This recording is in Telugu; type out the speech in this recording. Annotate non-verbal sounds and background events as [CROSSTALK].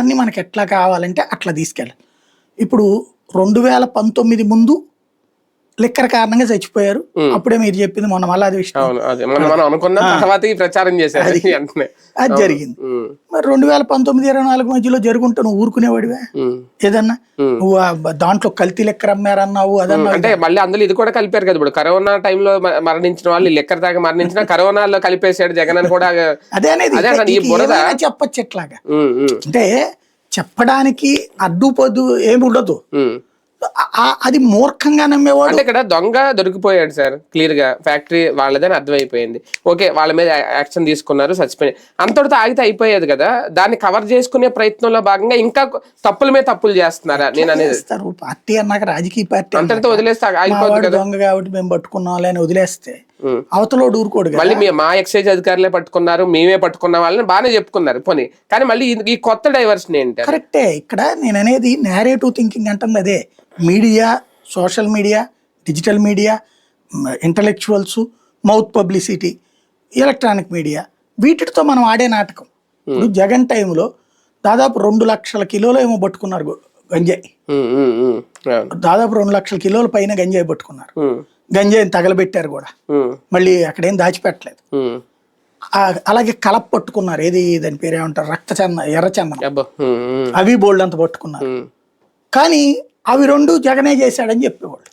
అన్ని మనకి ఎట్లా కావాలంటే అట్లా తీసుకెళ్ళాలి. ఇప్పుడు రెండు వేల పంతొమ్మిది ముందు లిక్కర్ కారణంగా చచ్చిపోయారు. అప్పుడే మీరు చెప్పింది మొన్న తర్వాత ఈ ప్రచారం చేశారు. అది. [LAUGHS] జరిగింది. మరి రెండు వేల పంతొమ్మిది ఇరవై నాలుగు మధ్యలో జరుగుంటే నువ్వు ఊరుకునేవాడివే. ఏదన్నా? నువ్వు దాంట్లో కల్తీ లెక్కర్ అమ్మారన్నావు అదన్నావు. అంటే మళ్ళీ అందులో ఇది కూడా కలిపారు కదా ఇప్పుడు. కరోనా టైంలో మరణించిన వాళ్ళు లెక్కర దాకా మరణించిన కరోనాలో కలిపేసాడు జగన్ అని కూడా అదే అనేది చెప్పొచ్చు ఇట్లాగా. ఉమ్, అంటే చెప్పడానికి అడ్డుపొద్దు ఏమి ఉండదు. అది మూర్ఖంగా నమ్మేవాడు? అంటే ఇక్కడ దొంగ దొరికిపోయాడు సార్ క్లియర్గా. ఫ్యాక్టరీ వాళ్ళదని అర్థమైపోయింది. ఓకే వాళ్ళ మీద యాక్షన్ తీసుకున్నారు చచ్చిపోయి అంతటితో ఆగితే అయిపోయేది కదా. దాన్ని కవర్ చేసుకునే ప్రయత్నంలో భాగంగా ఇంకా తప్పుల మీద తప్పులు చేస్తున్నారా? నేను అనేది పార్టీ అన్నాక రాజకీయ పార్టీ అంతటితో వదిలేస్తే ఆగిపోతుంది కదా. దొంగ కాబట్టి మేము పట్టుకున్నాం వదిలేస్తే. అవతలోడు ఊరుకోడు మళ్ళీ మీ- ఎక్సైజ్ అధికారులే పట్టుకున్నారు మేమే పట్టుకున్న వాళ్ళని బాగానే చెప్పుకున్నారు. పోనీ కానీ మళ్ళీ ఈ- కొత్త డైవర్షన్ ఏంటి కరెక్టే. ఇక్కడ నేను అనేది నేరేటివ్ థింకింగ్ అంటుంది అదే. Media social media digital media intellectuals mouth publicity electronic media వీటితో మనం ఆడే నాటకం. ఇప్పుడు జగన్ టైంలో దాదాపు రెండు లక్షల కిలోలు ఏమో పట్టుకున్నారు గంజాయి. దాదాపు రెండు లక్షల కిలోల పైన గంజాయి పట్టుకున్నారు. గంజాయిని తగలబెట్టారు కూడా. మళ్ళీ అక్కడేం దాచిపెట్టలేదు. అలాగే కలప పట్టుకున్నారు. ఏది దాని పేరు ఏమంటారు? రక్త చందనం ఎర్ర చందనం. అవి బోల్డ్ అంత పట్టుకున్నారు. కానీ అవి రెండు జగనే చేశాడని చెప్పేవాళ్ళు.